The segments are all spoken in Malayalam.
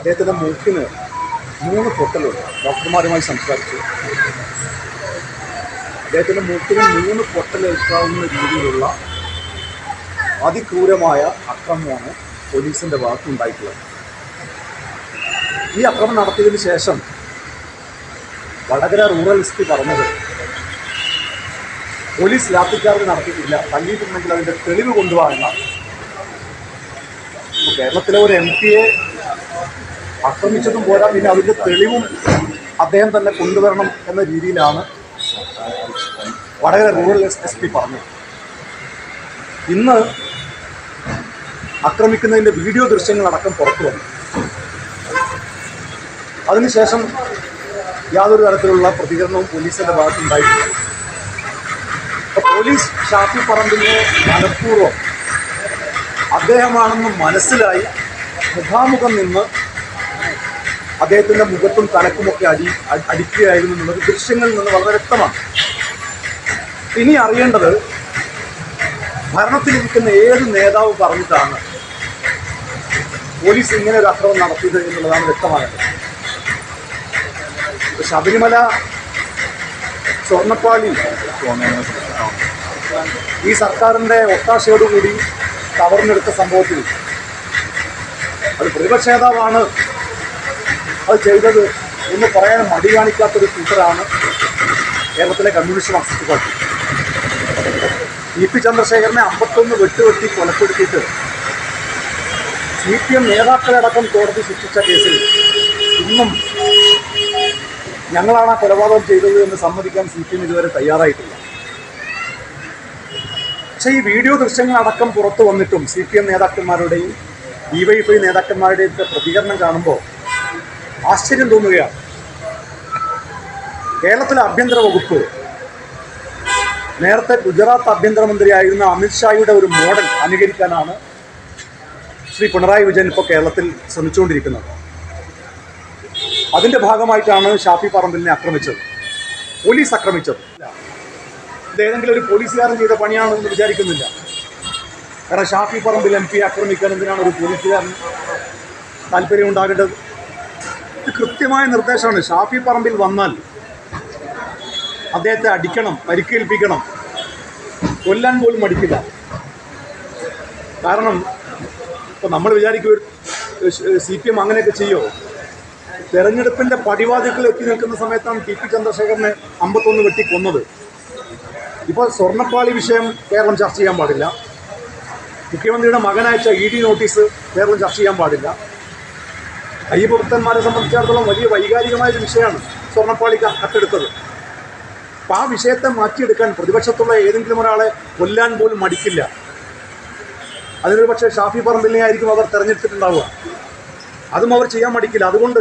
അദ്ദേഹത്തിന്റെ മൂക്കിന് മൂന്ന് പൊട്ടലുണ്ട്. ഡോക്ടർമാരുമായി സംസാരിച്ചു. അദ്ദേഹത്തിന്റെ മൂക്കിന് മൂന്ന് പൊട്ടലേൽക്കാവുന്ന രീതിയിലുള്ള അതിക്രൂരമായ അക്രമമാണ് പോലീസിന്റെ ഭാഗത്തുണ്ടായിട്ടുള്ളത്. ഈ അക്രമം നടത്തിയതിന് ശേഷം വടകര റൂറൽ എസ് പി പറഞ്ഞത് പോലീസ് ലാത്തിച്ചാർജ് നടത്തിയിട്ടില്ല. തള്ളിയിട്ടുണ്ടെങ്കിൽ അതിന്റെ തെളിവ് കൊണ്ടുപോകാൻ കേരളത്തിലെ ഒരു എം പിയെ ആക്രമിച്ചതും പോരാ പിന്നെ അതിന്റെ തെളിവും അദ്ദേഹം തന്നെ കൊണ്ടുവരണം എന്ന രീതിയിലാണ് Vadakara rural S S P പറഞ്ഞത്. ഇന്ന് ആക്രമിക്കുന്നതിന്റെ വീഡിയോ ദൃശ്യങ്ങളടക്കം പുറത്തു വന്നു. അതിനുശേഷം യാതൊരു തരത്തിലുള്ള പ്രതികരണവും പോലീസിന്റെ ഭാഗത്തുണ്ടായിട്ടില്ല. പോലീസ് ഷാഫി പറമ്പിനെ മനഃപൂർവം അദ്ദേഹമാണെന്ന് മനസ്സിലായി മുഖാമുഖം നിന്ന് അദ്ദേഹത്തിന്റെ മുഖത്തും തലക്കുമൊക്കെ അടി അടിക്കുകയായിരുന്നു എന്നുള്ളത് ദൃശ്യങ്ങളിൽ നിന്ന് വളരെ വ്യക്തമാണ്. ഇനി അറിയേണ്ടത് ഭരണത്തിലിരിക്കുന്ന ഏത് നേതാവ് പറഞ്ഞിട്ടാണ് പോലീസ് ഇങ്ങനെ ഒരു അക്രമം നടത്തിയത് എന്നുള്ളതാണ് വ്യക്തമായത്. ശബരിമല സ്വർണപ്പാളി ഈ സർക്കാരിന്റെ ഒത്താശയോടുകൂടി കവർന്നെടുത്ത സംഭവത്തിൽ അത് പ്രതിപക്ഷ നേതാവാണ് അത് ചെയ്തത് എന്ന് പറയാൻ മടി കാണിക്കാത്തൊരു കൂട്ടരാണ് കേരളത്തിലെ communist Marxist party E P ചന്ദ്രശേഖരനെ അമ്പത്തൊന്ന് വെട്ടുവെട്ടി കൊലപ്പെടുത്തിയിട്ട് സി പി എം നേതാക്കളടക്കം കോടതി ശിക്ഷിച്ച കേസിൽ ഇന്നും ഞങ്ങളാണ് ആ കൊലപാതകം ചെയ്തത് എന്ന് സമ്മതിക്കാൻ സി പി എം ഇതുവരെ തയ്യാറായിട്ടില്ല. പക്ഷേ ഈ വീഡിയോ ദൃശ്യങ്ങളടക്കം പുറത്തു വന്നിട്ടും സി പി എം നേതാക്കന്മാരുടെയും ഡി വൈ എഫ് ഐ നേതാക്കന്മാരുടെയും പ്രതികരണം കാണുമ്പോൾ ആശ്ചര്യം തോന്നുകയാണ്. കേരളത്തിലെ ആഭ്യന്തര വകുപ്പ് നേരത്തെ ഗുജറാത്ത് ആഭ്യന്തരമന്ത്രിയായിരുന്ന അമിത്ഷായുടെ ഒരു മോഡൽ അനുകരിക്കാനാണ് ശ്രീ പിണറായി വിജയൻ ഇപ്പോൾ കേരളത്തിൽ ശ്രമിച്ചുകൊണ്ടിരിക്കുന്നത്. അതിന്റെ ഭാഗമായിട്ടാണ് ഷാഫി പറമ്പിലിനെ ആക്രമിച്ചത്. പോലീസ് ആക്രമിച്ചത്. ഇത് ഏതെങ്കിലും ഒരു പോലീസുകാരൻ ചെയ്ത പണിയാണെന്ന് വിചാരിക്കുന്നില്ല. കാരണം ഷാഫി പറമ്പിൽ എം പി ആക്രമിക്കാൻ എന്തിനാണ് ഒരു പോലീസുകാരൻ താല്പര്യം ഉണ്ടാകേണ്ടത്? കൃത്യമായ നിർദ്ദേശമാണ്. ഷാഫി പറമ്പിൽ വന്നാൽ അദ്ദേഹത്തെ അടിക്കണം പരിക്കേൽപ്പിക്കണം. കൊല്ലാൻ പോലും മടിക്കില്ല. കാരണം ഇപ്പം നമ്മൾ വിചാരിക്കും സി പി എം അങ്ങനെയൊക്കെ ചെയ്യുമോ തെരഞ്ഞെടുപ്പിന്റെ പടിവാതിക്കൽ എത്തി നിൽക്കുന്ന സമയത്താണ് ടി പി ചന്ദ്രശേഖരനെ അമ്പത്തൊന്ന് വെട്ടി കൊന്നത്. ഇപ്പോൾ സ്വർണപ്പാളി വിഷയം കേരളം ചർച്ച ചെയ്യാൻ പാടില്ല. മുഖ്യമന്ത്രിയുടെ മകനയച്ച ഇ ഡി നോട്ടീസ് കേരളം ചർച്ച ചെയ്യാൻ പാടില്ല. അയ്യഭക്തന്മാരെ സംബന്ധിച്ചിടത്തോളം വലിയ വൈകാരികമായ ഒരു വിഷയമാണ് സ്വർണപ്പാളി ക- കട്ടെടുത്തത് അപ്പം ആ വിഷയത്തെ മാറ്റിയെടുക്കാൻ പ്രതിപക്ഷത്തുള്ള ഏതെങ്കിലും ഒരാളെ കൊല്ലാൻ പോലും മടിക്കില്ല. അതിനൊരു പക്ഷേ ഷാഫി പറമ്പിലിനെ ആയിരിക്കും അവർ തെരഞ്ഞെടുത്തിട്ടുണ്ടാവുക. അതും അവർ ചെയ്യാൻ മടിക്കില്ല. അതുകൊണ്ട്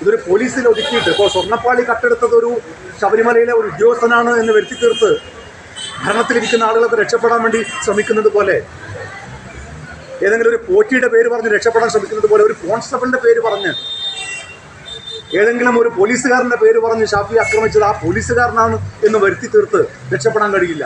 ഇതൊരു പോലീസിൽ ഒതുക്കിയിട്ട് ഇപ്പോൾ സ്വർണപ്പാളി കട്ടെടുത്തത് ഒരു ശബരിമലയിലെ ഒരു ഉദ്യോഗസ്ഥനാണ് എന്ന് വരുത്തി തീർത്ത് ഭരണത്തിലിരിക്കുന്ന ആളുകളൊക്കെ രക്ഷപ്പെടാൻ വേണ്ടി ശ്രമിക്കുന്നത് പോലെ ഏതെങ്കിലും ഒരു പോറ്റിയുടെ പേര് പറഞ്ഞ് രക്ഷപ്പെടാൻ ശ്രമിക്കുന്നത് പോലെ ഒരു കോൺസ്റ്റബിളിന്റെ പേര് പറഞ്ഞ് ഏതെങ്കിലും ഒരു പോലീസുകാരന്റെ പേര് പറഞ്ഞ് ഷാഫി ആക്രമിച്ചത് ആ പോലീസുകാരനാണ് എന്ന് വരുത്തി തീർത്ത് രക്ഷപ്പെടാൻ കഴിയില്ല.